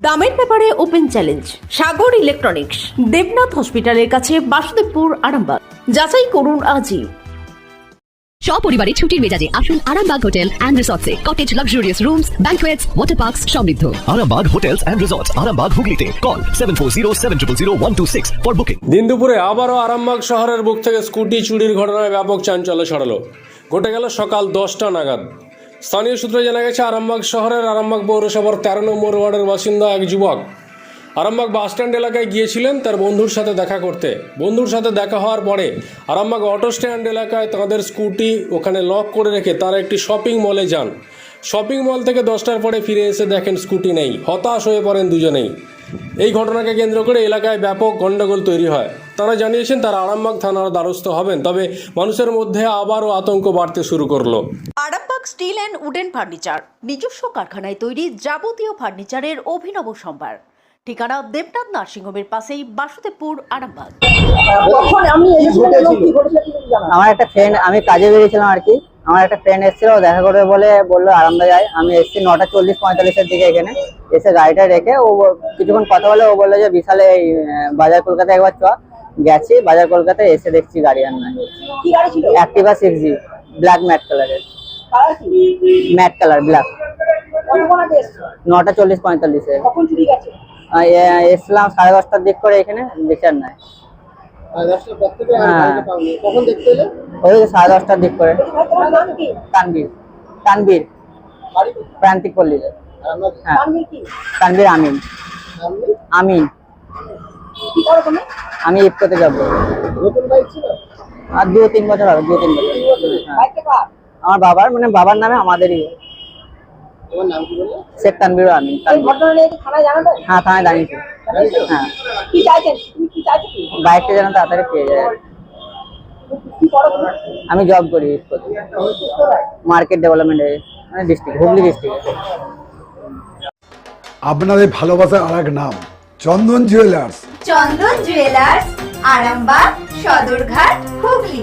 দামের ব্যাপারে open challenge Sagar electronics Debnath হসপিটালের কাছে বাসুদেবপুর আরামবাগ। যাচাই করুন আজই। সপরিবারে ছুটির মেজাজে আসুন Arambagh hotel and রিসর্টসে। Cottage luxurious rooms banquets water parks সমৃদ্ধ। Arambag Hotels and Resorts, Arambag Hooghly Call 740 for booking. দিন দুপুরে আবারও আরামবাগ শহরের বুক থেকে স্কুটি চুরির ঘটনায় ব্যাপক চাঞ্চল্য ছড়ালো। ঘটে গেল সকাল দশটা নাগাদ। স্থানীয় সূত্রে জানা গেছে, আরামবাগ শহরের আরামবাগ পৌরসভার তেরো নম্বর ওয়ার্ডের বাসিন্দা এক যুবক আরামবাগ বাসস্ট্যান্ড এলাকায় গিয়েছিলেন তার বন্ধুর সাথে দেখা করতে। বন্ধুর সাথে দেখা হওয়ার পরে আরামবাগ অটো স্ট্যান্ড এলাকায় তাদের স্কুটি ওখানে লক করে রেখে তারা একটি শপিং মলে যান। শপিং মল থেকে দশটার পরে ফিরে এসে দেখেন স্কুটি নেই, হতাশ হয়ে পড়েন দুজনেই। এই ঘটনাকে কেন্দ্র করে এলাকায় ব্যাপক গণ্ডগোল তৈরি হয়। তারা জানিয়েছেন, তারা আরামবাগ থানার দ্বারস্থ হবেন, তবে মানুষের মধ্যে আবারও আতঙ্ক বাড়তে শুরু করল। Arambagh steel and wooden furniture নিজস্ব কারখানায় তৈরি যাবতীয় ফার্নিচারের অভিনব সম্ভার। ঠিকানা দেবনাথ নার্সিংহোমের পাশেই বাসুদেবপুর আরামবাগ। আমার একটা ফ্রেন্ড আমি কাজে বেরিয়েছিলাম আর কি। আমার একটা ফ্রেন্ড এসেছিল ও দেখা করবে বলে বলল আরামদা যাই আমি এসেছি নটা চল্লিশ পঁয়তাল্লিশের দিকে এখানে। এসে গাড়িটা রেখে ও কিছুক্ষণ কথা বলে ও বলল যে বিশালে এই বাজার কলকাতা একবার চ। গেছি বাজার কলকাতায় এসে দেখছি গাড়ি আর নাই Activa six G black matt কালারের ম্যাট কালার ব্ল্যাক নটা চল্লিশ পঁয়তাল্লিশে কখন চুরি গেছে? আহ, এ- এসছিলাম সাড়ে দশটার দিক করে এখানে দেখি আর নাই। হ্যাঁ। ওই সাড়ে দশটার দিক করে। তানবীর তানবীর প্রান্তিক পল্লীতে হ্যাঁ। তানবীর আমিন। আমিন। আমি ইফকোতে যাব। আর দু তিন বছর হবে দু তিন বছর। হ্যাঁ। আমার বাবার মানে বাবার নামে আমাদেরই। শেখ তানবীর জানাবে? হ্যাঁ থানায় দাঁড়িয়েছি হ্যাঁ। বাইকটা যেন তাড়াতাড়ি পেয়ে যায়। কি করো তুমি? আমি জব করি মার্কেট ডেভেলপমেন্টে মানে ডিস্ট্রিক্ট হুগলি ডিস্ট্রিক্টে আপনাদের ভালোবাসার আর এক নাম চন্দন জুয়েলার্স চন্দন জুয়েলার্স আরামবাগ সদরঘাট হুগলি।